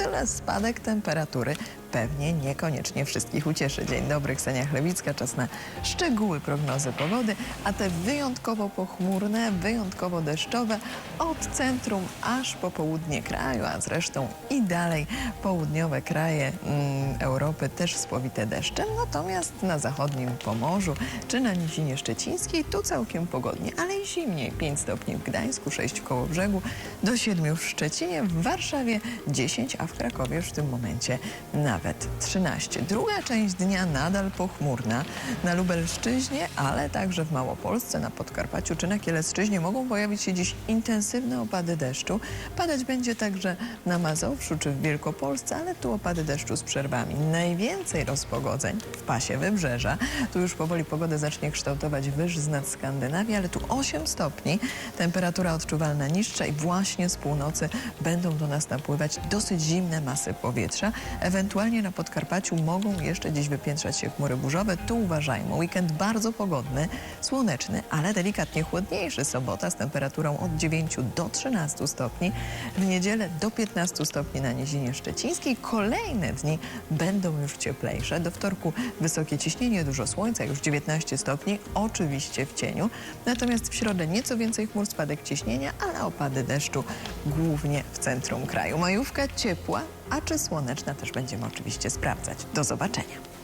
tyle spadek temperatury pewnie niekoniecznie wszystkich ucieszy. Dzień dobry, Ksenia Chlewicka. Czas na szczegóły prognozy pogody, a te wyjątkowo pochmurne, wyjątkowo deszczowe od centrum aż po południe kraju, a zresztą i dalej południowe kraje mm, Europy też spowite deszczem, natomiast na zachodnim Pomorzu czy na Nizinie Szczecińskiej tu całkiem pogodnie, ale i zimniej. 5 stopni w Gdańsku, 6 koło brzegu, do 7 w Szczecinie, w Warszawie 10, a w Krakowie już w tym momencie nawet 13. Druga część dnia nadal pochmurna na Lubelszczyźnie, ale także w Małopolsce, na Podkarpaciu czy na Kielecczyźnie mogą pojawić się dziś intensywne opady deszczu. Padać będzie także na Mazowszu czy w Wielkopolsce, ale tu opady deszczu z przerwami. Najwięcej rozpogodzeń w pasie wybrzeża. Tu już powoli pogodę zacznie kształtować wyż z nad Skandynawii, ale tu 8 stopni. Temperatura odczuwalna niższa i właśnie z północy będą do nas napływać dosyć zimne masy powietrza. Ewentualnie na Podkarpaciu mogą jeszcze dziś wypiętrzać się chmury burzowe. Tu uważajmy. Weekend bardzo pogodny, słoneczny, ale delikatnie chłodniejszy. Sobota z temperaturą od 9 do 13 stopni. W niedzielę do 15 stopni na Nizinie Szczecińskiej. Kolejne dni będą już cieplejsze. Do wtorku wysokie ciśnienie, dużo słońca, już 19 stopni, oczywiście w cieniu. Natomiast w środę nieco więcej chmur, spadek ciśnienia, ale opady deszczu głównie w centrum kraju. Majówka ciepła, a czy słoneczna też będziemy oczywiście sprawdzać. Do zobaczenia.